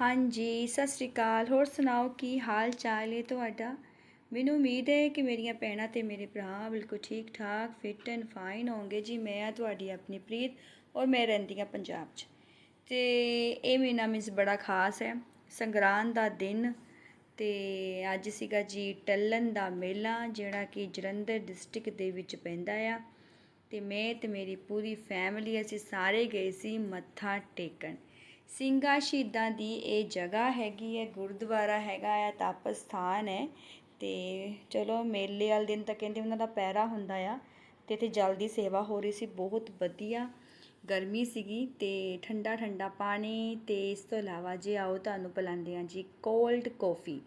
ਹਾਂਜੀ, ਸਤਿ ਸ੍ਰੀ ਅਕਾਲ। ਹੋਰ ਸੁਣਾਓ, ਕੀ ਹਾਲ ਚਾਲ ਹੈ ਤੁਹਾਡਾ? ਮੈਨੂੰ ਉਮੀਦ ਹੈ ਕਿ ਮੇਰੀਆਂ ਭੈਣਾਂ ਤੇ ਮੇਰੇ ਭਰਾ ਬਿਲਕੁਲ ਠੀਕ ਠਾਕ ਫਿਟ ਐਂਡ ਫਾਈਨ ਹੋਣਗੇ। ਜੀ, ਮੈਂ ਆ ਤੁਹਾਡੀ ਆਪਣੀ ਪ੍ਰੀਤ ਔਰ ਮੈਂ ਰਹਿੰਦੀ ਹਾਂ ਪੰਜਾਬ 'ਚ। ਤੇ ਇਹ ਮਹੀਨਾ ਮੀਨਸ ਬੜਾ ਖਾਸ ਹੈ। ਸੰਗਰਾਂਦ ਦਾ ਦਿਨ ਤੇ ਅੱਜ ਸੀਗਾ ਜੀ ਟੱਲਨ ਦਾ ਮੇਲਾ, ਜਿਹੜਾ ਕਿ ਜਲੰਧਰ ਡਿਸਟ੍ਰਿਕਟ ਦੇ ਵਿੱਚ ਪੈਂਦਾ ਆ। ਤੇ ਮੈਂ ਤੇ ਮੇਰੀ ਪੂਰੀ ਫੈਮਿਲੀ ਅਸੀਂ ਸਾਰੇ ਗਏ ਸੀ ਮੱਥਾ ਟੇਕਣ। ਸਿੰਘਾਂ ਸ਼ਹੀਦਾਂ ਦੀ ਇਹ ਜਗ੍ਹਾ ਹੈਗੀ ਹੈ, ਗੁਰਦੁਆਰਾ ਹੈਗਾ ਆ ਤਪ ਸਥਾਨ ਹੈ ਅਤੇ ਚਲੋ ਮੇਲੇ ਵਾਲੇ ਦਿਨ ਤਾਂ ਕਹਿੰਦੇ ਉਹਨਾਂ ਦਾ ਪਹਿਰਾ ਹੁੰਦਾ ਆ ਅਤੇ ਇੱਥੇ ਜਲ ਦੀ ਸੇਵਾ ਹੋ ਰਹੀ ਸੀ, ਬਹੁਤ ਵਧੀਆ ਗਰਮੀ ਸੀਗੀ ਅਤੇ ਠੰਡਾ ਠੰਡਾ ਪਾਣੀ ਅਤੇ ਇਸ ਤੋਂ ਇਲਾਵਾ ਜੇ ਆਓ ਤੁਹਾਨੂੰ ਪਿਲਾਉਂਦੇ ਹਾਂ ਜੀ ਕੋਲਡ ਕਾਫੀ,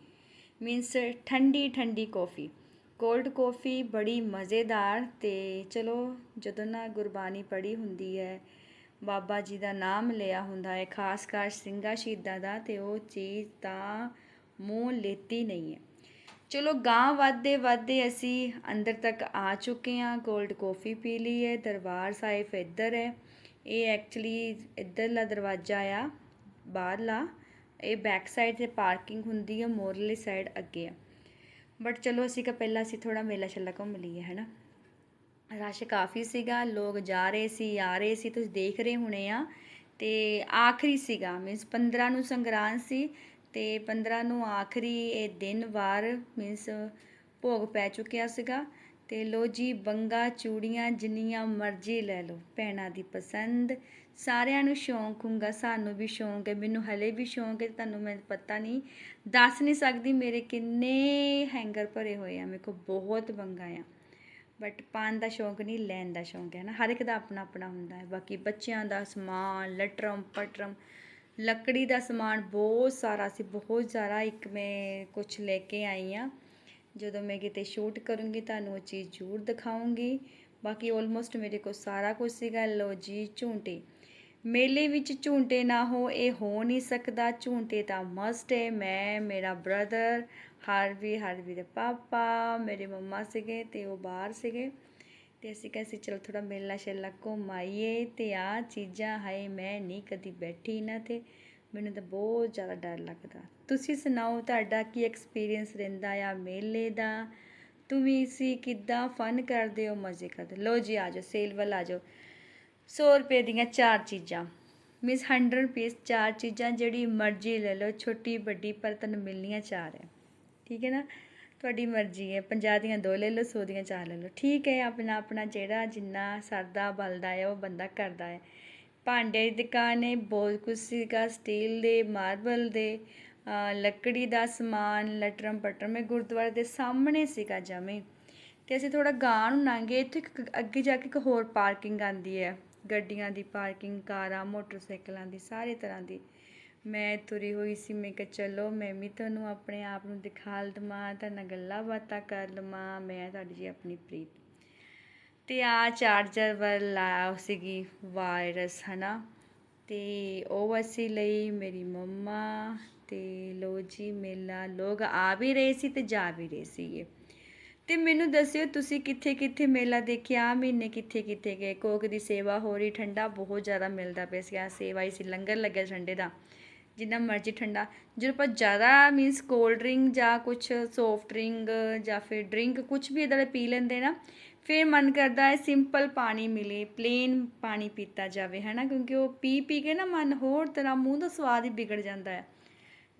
ਮੀਨਸ ਠੰਡੀ ਠੰਡੀ ਕੌਫੀ, ਕੋਲਡ ਕੌਫੀ ਬੜੀ ਮਜ਼ੇਦਾਰ ਅਤੇ ਚਲੋ ਜਦੋਂ ਨਾ ਗੁਰਬਾਣੀ ਪੜ੍ਹੀ ਹੁੰਦੀ ਹੈ ਬਾਬਾ ਜੀ ਦਾ ਨਾਮ ਲਿਆ ਹੁੰਦਾ ਹੈ, ਖਾਸ ਕਰ ਸਿੰਘਾਂ ਸ਼ਹੀਦਾਂ ਦਾ, ਤੇ ਉਹ ਚੀਜ਼ ਤਾਂ ਮੂੰਹ ਲੇਤੀ ਨਹੀਂ ਹੈ। ਚਲੋ ਗਾਂ ਵੱਧਦੇ ਵੱਧਦੇ ਅਸੀਂ ਅੰਦਰ ਤੱਕ ਆ ਚੁੱਕੇ ਹਾਂ ਕੋਲਡ ਕਾਫੀ ਪੀ ਲਈ ਹੈ, ਦਰਬਾਰ ਸਾਹਿਬ ਇੱਧਰ ਹੈ। ਇਹ ਐਕਚੁਅਲੀ ਇੱਧਰਲਾ ਦਰਵਾਜ਼ਾ ਆ, ਬਾਹਰਲਾ, ਇਹ ਬੈਕ ਸਾਈਡ ਤੇ ਪਾਰਕਿੰਗ ਹੁੰਦੀ ਹੈ, ਮੋਰਲੀ ਸਾਈਡ ਅੱਗੇ ਆ। ਬਟ ਚਲੋ ਅਸੀਂ ਕਿ ਪਹਿਲਾਂ ਅਸੀਂ ਥੋੜਾ ਮੇਲਾ ਛੱਲਾ ਘੁੰਮ ਲਈਏ ਹੈਨਾ ਰਸ਼ ਕਾਫੀ ਸੀਗਾ, ਲੋਕ ਜਾ ਰਹੇ ਸੀ, ਆ ਰਹੇ ਸੀ, ਤੁਸੀਂ ਦੇਖ ਰਹੇ ਹੋਣੇ ਆ। ਤੇ ਆਖਰੀ ਸੀਗਾ ਮੀਨਸ 15 ਨੂੰ ਸੰਗਰਾਂਦ ਸੀ ਤੇ 15 ਨੂੰ ਆਖਰੀ ਇਹ ਦਿਨ ਵਾਰ ਮੀਨਸ ਭੋਗ ਪੈ ਚੁੱਕਿਆ ਸੀਗਾ। ਤੇ ਲੋ ਜੀ, ਬੰਗਾ, ਚੂੜੀਆਂ ਜਿੰਨੀਆਂ ਮਰਜ਼ੀ ਲੈ ਲਓ, ਭੈਣਾਂ ਦੀ ਪਸੰਦ। ਸਾਰਿਆਂ ਨੂੰ ਸ਼ੌਂਕ ਹੁੰਗਾ ਸਾਨੂੰ ਵੀ ਸ਼ੌਂਕ ਹੈ, ਮੈਨੂੰ ਹਲੇ ਵੀ ਸ਼ੌਂਕ ਹੈ, ਤੁਹਾਨੂੰ ਮੈਂ ਪਤਾ ਨਹੀਂ, ਦੱਸ ਨਹੀਂ ਸਕਦੀ ਮੇਰੇ ਕਿੰਨੇ ਹੈਂਗਰ ਭਰੇ ਹੋਏ ਆ, ਮੇਰੇ ਕੋਲ ਬਹੁਤ ਬੰਗਾ ਆ। ਬਟ ਪਾਣ ਦਾ ਸ਼ੌਂਕ ਨਹੀਂ, ਲੈਣ ਦਾ ਸ਼ੌਂਕ ਹੈ ਨਾ। ਹਰ ਇੱਕ ਦਾ ਆਪਣਾ ਆਪਣਾ ਹੁੰਦਾ ਹੈ। ਬਾਕੀ ਬੱਚਿਆਂ ਦਾ ਸਮਾਨ, ਲਟਰਮ, ਪਟਰਮ, ਲੱਕੜੀ ਦਾ ਸਮਾਨ ਬਹੁਤ ਸਾਰਾ ਸੀ ਬਹੁਤ ਜ਼ਿਆਦਾ ਇੱਕ ਮੈਂ ਕੁਝ ਲੈ ਕੇ ਆਈ ਆ ਜਦੋਂ ਮੈਂ ਕਿਤੇ ਸ਼ੂਟ ਕਰੂੰਗੀ, ਤੁਹਾਨੂੰ ਉਹ ਚੀਜ਼ ਜ਼ਰੂਰ ਦਿਖਾਉਂਗੀ। ਬਾਕੀ ਆਲਮੋਸਟ ਮੇਰੇ ਕੋਲ ਸਾਰਾ ਕੁਝ ਸੀਗਾ। ਲੋ ਜੀ, ਝੂੰਟੇ। ਮੇਲੇ ਵਿੱਚ ਝੂੰਟੇ ਨਾ ਹੋ, ਇਹ ਹੋ ਨਹੀਂ ਸਕਦਾ। ਝੂੰਟੇ ਤਾਂ ਮਸਟ ਹੈ। ਮੈਂ, ਮੇਰਾ ਬ੍ਰਦਰ ਹਰਵੀ ਹਰਵੀ ਦੇ ਪਾਪਾ, ਮੇਰੇ ਮੰਮਾ ਸੀਗੇ ਤੇ ਉਹ ਬਾਹਰ ਸੀਗੇ। ਤੇ ਅਸੀਂ ਕਹਿੰਦੇ ਸੀ, ਚਲ ਥੋੜਾ ਮੇਲਾ ਛੇਲਾ ਘੁੰਮਾਈਏ ਤੇ ਆ ਚੀਜ਼ਾਂ, ਹਾਏ, ਮੈਂ ਨਹੀਂ ਕਦੀ ਬੈਠੀ ਨਾ ਤੇ। ਮੈਨੂੰ ਤਾਂ ਬਹੁਤ ਜ਼ਿਆਦਾ ਡਰ ਲੱਗਦਾ। ਤੁਸੀਂ ਸੁਣਾਓ, ਤੁਹਾਡਾ ਕੀ ਐਕਸਪੀਰੀਅੰਸ ਰਹਿੰਦਾ ਆ ਮੇਲੇ ਦਾ? ਤੁਸੀਂ ਸੀ ਕਿੱਦਾਂ ਫਨ ਕਰਦੇ ਹੋ, ਮਜ਼ੇ ਕਰਦੇ? ਲੋ ਜੀ, ਆ ਜਾਓ ਸੇਲ ਵੱਲ ਆ ਜਾਓ। 100 ਰੁਪਏ ਦੀਆਂ ਚਾਰ ਚੀਜ਼ਾਂ। ਮਿਸ 100 ਰੁਪਏ ਚਾਰ ਚੀਜ਼ਾਂ, ਜਿਹੜੀ ਮਰਜ਼ੀ ਲੈ ਲਓ, ਛੋਟੀ, ਵੱਡੀ, ਪਰ ਤੁਹਾਨੂੰ ਮਿਲਣੀਆਂ ਚਾਰ ਹੈ ਠੀਕ ਹੈ ਨਾ? ਤੁਹਾਡੀ ਮਰਜ਼ੀ ਹੈ। 50 ਦੀਆਂ ਦੋ ਲੈ ਲਓ 100 ਦੀਆਂ ਚਾਰ ਲੈ ਲਓ। ਠੀਕ ਹੈ, ਆਪਣਾ ਆਪਣਾ ਜਿਹੜਾ ਜਿੰਨਾ ਸਰਦਾ ਬਲਦਾ ਹੈ, ਉਹ ਬੰਦਾ ਕਰਦਾ ਹੈ। ਭਾਂਡੇ ਦੀ ਦੁਕਾਨ ਹੈ ਬਹੁਤ ਕੁਝ ਸੀਗਾ। ਸਟੀਲ ਦੇ, ਮਾਰਬਲ ਦੇ ਲੱਕੜੀ ਦਾ ਸਮਾਨ, ਲਟਰਮ ਪਟਰਮ ਇਹ ਗੁਰਦੁਆਰੇ ਦੇ ਸਾਹਮਣੇ ਸੀਗਾ ਜਮੇ। ਤੇ ਅਸੀਂ ਥੋੜਾ ਗਾਂ ਨੂੰ ਲੰਘੇ। ਇੱਥੇ ਅੱਗੇ ਜਾ ਕੇ ਇੱਕ ਹੋਰ ਪਾਰਕਿੰਗ ਆਂਦੀ ਹੈ। ਗੱਡੀਆਂ ਦੀ ਪਾਰਕਿੰਗ, ਕਾਰਾਂ, ਮੋਟਰਸਾਈਕਲਾਂ ਦੀ, ਸਾਰੇ ਤਰ੍ਹਾਂ ਦੀ। ਮੈਂ ਤੁਰੀ ਹੋਈ ਸੀ, ਮੈਂ ਕਿਹਾ ਚਲੋ ਮੈਂ ਵੀ ਤੁਹਾਨੂੰ ਆਪਣੇ ਆਪ ਨੂੰ ਦਿਖਾ ਲਵਾਂ ਤਾਂ ਨਾਲ ਗੱਲਾਂ ਬਾਤਾਂ ਕਰ ਲਵਾਂ, ਮੈਂ ਤੁਹਾਡੀ ਜੀ ਆਪਣੀ ਪ੍ਰੀਤ। ਤੇ ਆ ਚਾਰਜਰ ਵਾਲਾ ਸੀਗੀ ਵਾਇਰਸ, ਹਨਾ? ਤੇ ਉਹ ਅਸੀਂ ਲਈ ਮੇਰੀ ਮੰਮਾ ਤੇ ਲੋ ਜੀ ਮੇਲਾ, ਲੋਕ ਆ ਵੀ ਰਹੇ ਸੀ ਤੇ ਜਾ ਵੀ ਰਹੇ ਸੀਗੇ। ਤੇ ਮੈਨੂੰ ਦੱਸਿਓ ਤੁਸੀਂ ਕਿੱਥੇ ਕਿੱਥੇ ਮੇਲਾ ਦੇਖਿਆ? ਮਹੀਨੇ ਕਿੱਥੇ ਕਿੱਥੇ ਗਏ? ਕੋਕ ਦੀ ਸੇਵਾ ਹੋ ਰਹੀ, ਠੰਡਾ ਬਹੁਤ ਜ਼ਿਆਦਾ ਮਿਲਦਾ ਪਿਆ ਸੀ ਆ ਸੇਵਾ ਹੀ ਸੀ, ਲੰਗਰ ਲੱਗਿਆ ਠੰਡੇ ਦਾ। ਜਿੰਨਾ ਮਰਜ਼ੀ ਠੰਡਾ। ਜਦੋਂ ਆਪਾਂ ਜ਼ਿਆਦਾ ਮੀਨਸ ਕੋਲਡ ਡਰਿੰਕ ਜਾਂ ਕੁਝ ਸੌਫਟ ਡਰਿੰਕ ਜਾਂ ਫਿਰ ਡਰਿੰਕ ਕੁਝ ਵੀ ਇਦਾਂ ਦਾ ਪੀ ਲੈਂਦੇ ਨਾ, ਫਿਰ ਮਨ ਕਰਦਾ ਹੈ ਸਿੰਪਲ ਪਾਣੀ ਮਿਲੇ ਪਲੇਨ ਪਾਣੀ ਪੀਤਾ ਜਾਵੇ ਹੈ ਨਾ ਕਿਉਂਕਿ ਉਹ ਪੀ ਪੀ ਕੇ ਨਾ ਮਨ ਹੋਰ ਤਰ੍ਹਾਂ ਮੂੰਹ ਦਾ ਸਵਾਦ ਹੀ ਵਿਗੜ ਜਾਂਦਾ ਹੈ।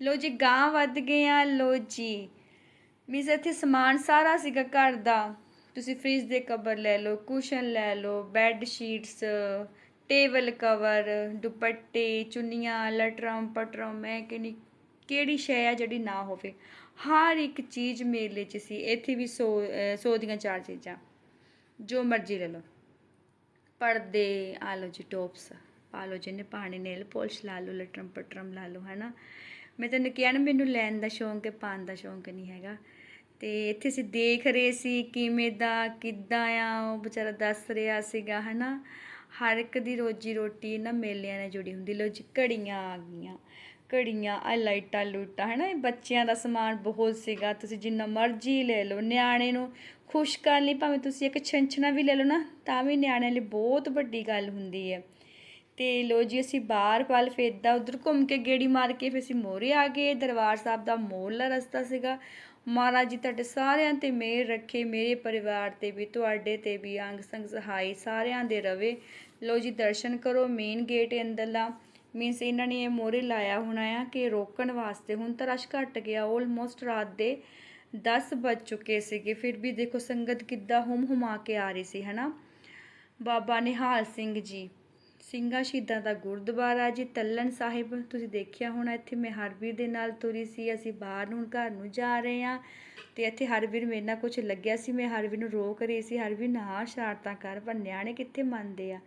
ਲੋ ਜੀ ਗਾਂ ਵੱਧ ਗਏ ਆ ਲੋ ਜੀ। ਮੀਨਸ ਇੱਥੇ ਸਮਾਨ ਸਾਰਾ ਸੀਗਾ ਘਰ ਦਾ। ਤੁਸੀਂ ਫ੍ਰਿਜ ਦੇ ਕਵਰ ਲੈ ਲਓ ਕੁਸ਼ਨ ਲੈ ਲਓ ਬੈੱਡ ਸ਼ੀਟਸ ਟੇਬਲ ਕਵਰ, ਦੁਪੱਟੇ, ਚੁੰਨੀਆਂ, ਲਟਰਮ ਪਟਰਮ, ਮੈਂ ਕਿਹੜੀ ਕਿਹੜੀ ਸ਼ੈ ਆ ਜਿਹੜੀ ਨਾ ਹੋਵੇ। ਹਰ ਇੱਕ ਚੀਜ਼ ਮੇਲੇ 'ਚ ਸੀ, ਇੱਥੇ ਵੀ 100 100 ਦੀਆਂ ਚਾਰ ਚੀਜ਼ਾਂ, ਜੋ ਮਰਜ਼ੀ ਲੈ ਲਓ। ਪਰਦੇ ਆ ਲਓ ਜੀ ਟੋਪਸ ਪਾ ਲਓ ਜੀ ਨੇ ਪਾਣੀ ਨੇਲ ਪੋਲਿਸ਼ ਲਾ ਲਓ, ਲਟਰਮ ਪਟਰਮ ਲਾ ਲਓ, ਹੈਨਾ। ਮੈਂ ਤੈਨੂੰ ਕਿਹਾ ਨਾ, ਮੈਨੂੰ ਲੈਣ ਦਾ ਸ਼ੌਂਕ ਹੈ ਪਾਣ ਦਾ ਸ਼ੌਂਕ ਨਹੀਂ ਹੈਗਾ। ਤੇ ਇੱਥੇ ਅਸੀਂ ਦੇਖ ਰਹੇ ਸੀ, ਕਿਵੇਂ ਦਾ, ਕਿੱਦਾਂ ਆ, ਉਹ ਵਿਚਾਰਾ ਦੱਸ ਰਿਹਾ ਸੀਗਾ, ਹਨਾ। ਹਰ ਇੱਕ ਦੀ ਰੋਜੀ ਰੋਟੀ ਇਹਨਾਂ ਮੇਲਿਆਂ ਨਾਲ ਜੁੜੀ ਹੁੰਦੀ। ਲੋ ਜੀ, ਘੜੀਆਂ ਆ ਗਈਆਂ। ਘੜੀਆਂ ਆ ਲਾਈਟਾਂ ਲੂਟਾਂ ਨਾ ਇਹ ਬੱਚਿਆਂ ਦਾ ਸਮਾਨ ਬਹੁਤ ਸੀਗਾ। ਤੁਸੀਂ ਜਿੰਨਾ ਮਰਜ਼ੀ ਲੈ ਲਓ, ਨਿਆਣੇ ਨੂੰ ਖੁਸ਼ ਕਰਨ ਲਈ ਭਾਵੇਂ ਤੁਸੀਂ ਇੱਕ ਛੰਛਣਾ ਵੀ ਲੈ ਲਓ ਨਾ, ਤਾਂ ਵੀ ਨਿਆਣਿਆਂ ਲਈ ਬਹੁਤ ਵੱਡੀ ਗੱਲ ਹੁੰਦੀ ਹੈ। ਤੇ ਲੋ ਜੀ, ਅਸੀਂ ਬਾਹਰ ਵੱਲ ਫਿਰ ਇੱਦਾਂ ਉਧਰ ਘੁੰਮ ਕੇ ਗੇੜੀ ਮਾਰ ਕੇ ਫਿਰ ਅਸੀਂ ਮੋਰੇ ਆ ਗਏ। ਦਰਬਾਰ ਸਾਹਿਬ ਦਾ ਮੋਹਲਾ ਰਸਤਾ ਸੀਗਾ। ਮਹਾਰਾਜ ਜੀ ਤੁਹਾਡੇ ਸਾਰਿਆਂ ਤੇ ਮਿਹਰ ਰੱਖੇ, ਮੇਰੇ ਪਰਿਵਾਰ ਤੇ ਵੀ, ਤੁਹਾਡੇ ਤੇ ਵੀ, ਅੰਗ ਸੰਗ ਸਹਾਈ ਸਾਰਿਆਂ ਦੇ ਰਵੇ। ਲੋ ਜੀ, ਦਰਸ਼ਨ ਕਰੋ ਮੇਨ ਗੇਟ ਅੰਦਰਲਾ ਮੀਨਸ ਇਹਨਾਂ ਨੇ ਇਹ ਮੋਰੇ ਲਾਇਆ ਹੋਣਾ ਆ ਕਿ ਰੋਕਣ ਵਾਸਤੇ। ਹੁਣ ਤਾਂ ਰਸ਼ ਘਟ ਗਿਆ ਆਲਮੋਸਟ ਰਾਤ ਦੇ 10 ਵੱਜ ਚੁੱਕੇ ਸੀਗੇ। ਫਿਰ ਵੀ ਦੇਖੋ, ਸੰਗਤ ਕਿੱਦਾਂ ਹੁਮ ਹੁਮਾ ਕੇ ਆ ਰਹੀ ਸੀ, ਹਨਾ? ਬਾਬਾ ਨਿਹਾਲ ਸਿੰਘ ਜੀ। ਸਿੰਘਾਂ ਸ਼ਹੀਦਾਂ ਦਾ ਗੁਰਦੁਆਰਾ ਜੀ ਤੱਲਣ ਸਾਹਿਬ। ਤੁਸੀਂ ਦੇਖਿਆ ਹੋਣਾ, ਇੱਥੇ ਮੈਂ ਹਰਵੀਰ ਦੇ ਨਾਲ ਤੁਰੀ ਸੀ। ਅਸੀਂ ਬਾਹਰ ਨੂੰ ਹੁਣ ਘਰ ਨੂੰ ਜਾ ਰਹੇ ਹਾਂ ਤੇ ਇੱਥੇ ਹਰਵੀਰ ਮੇਰੇ ਨਾਲ ਕੁਝ ਲੱਗਿਆ ਸੀ। ਮੈਂ ਹਰਵੀਰ ਨੂੰ ਰੋਕ ਰਹੀ ਸੀ। ਹਰਵੀਰ, ਨਾ ਸ਼ਰਾਰਤਾਂ ਕਰ, ਪਰ ਨਿਆਣੇ ਕਿੱਥੇ ਮੰਨਦੇ ਆ?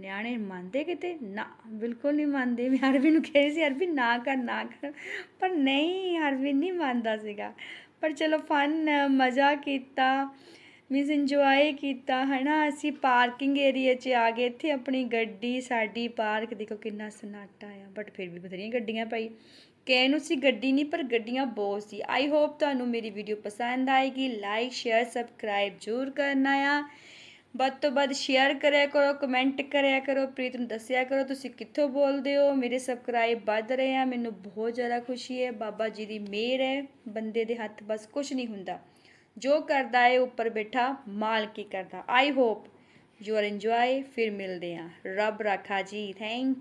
ਨਿਆਣੇ ਮੰਨਦੇ ਕਿਤੇ? ਨਾ, ਬਿਲਕੁਲ ਨਹੀਂ ਮੰਨਦੇ। ਮੈਂ ਹਰਵੀਰ ਨੂੰ ਕਹਿ ਰਹੀ ਸੀ, ਹਰਵੀਰ, ਨਾ ਕਰ ਨਾ ਕਰ। ਪਰ ਨਹੀਂ, ਹਰਵੀਰ ਨਹੀਂ ਮੰਨਦਾ ਸੀਗਾ। ਪਰ ਚਲੋ ਫਨ ਮਜ਼ਾ ਕੀਤਾ। ਮੀਨਸ ਇੰਜੋਏ ਕੀਤਾ ਹੈ ਨਾ ਅਸੀਂ ਪਾਰਕਿੰਗ ਏਰੀਆ 'ਚ ਆ ਗਏ। ਇੱਥੇ ਆਪਣੀ ਗੱਡੀ, ਸਾਡੀ ਪਾਰਕ ਦੇਖੋ ਕਿੰਨਾ ਸਨਾਟਾ ਆ। ਬਟ ਫਿਰ ਵੀ ਬਥੇਰੀਆਂ ਗੱਡੀਆਂ ਪਈ ਕਹਿਣ ਨੂੰ ਸੀ ਗੱਡੀ ਨਹੀਂ, ਪਰ ਗੱਡੀਆਂ ਬਹੁਤ ਸੀ। ਆਈ ਹੋਪ ਤੁਹਾਨੂੰ ਮੇਰੀ ਵੀਡੀਓ ਪਸੰਦ ਆਏਗੀ। ਲਾਈਕ ਸ਼ੇਅਰ ਸਬਸਕ੍ਰਾਈਬ ਜ਼ਰੂਰ ਕਰਨਾ ਆ। ਵੱਧ ਤੋਂ ਵੱਧ ਸ਼ੇਅਰ ਕਰਿਆ ਕਰੋ ਕਮੈਂਟ ਕਰਿਆ ਕਰੋ। ਪ੍ਰੀਤ ਨੂੰ ਦੱਸਿਆ ਕਰੋ, ਤੁਸੀਂ ਕਿੱਥੋਂ ਬੋਲਦੇ ਹੋ? ਮੇਰੇ ਸਬਸਕ੍ਰਾਈਬ ਵੱਧ ਰਹੇ ਆ। ਮੈਨੂੰ ਬਹੁਤ ਜ਼ਿਆਦਾ ਖੁਸ਼ੀ ਹੈ। ਬਾਬਾ ਜੀ ਦੀ ਮਿਹਰ ਹੈ। ਬੰਦੇ ਦੇ ਹੱਥ ਬਸ ਕੁਝ ਨਹੀਂ ਹੁੰਦਾ। ਜੋ ਕਰਦਾ ਹੈ ਉੱਪਰ ਬੈਠਾ ਮਾਲਕੀ ਕਰਦਾ। I hope you are enjoy ਫਿਰ ਮਿਲਦੇ ਹਾਂ। ਰੱਬ ਰਾਖਾ ਜੀ। ਥੈਂਕ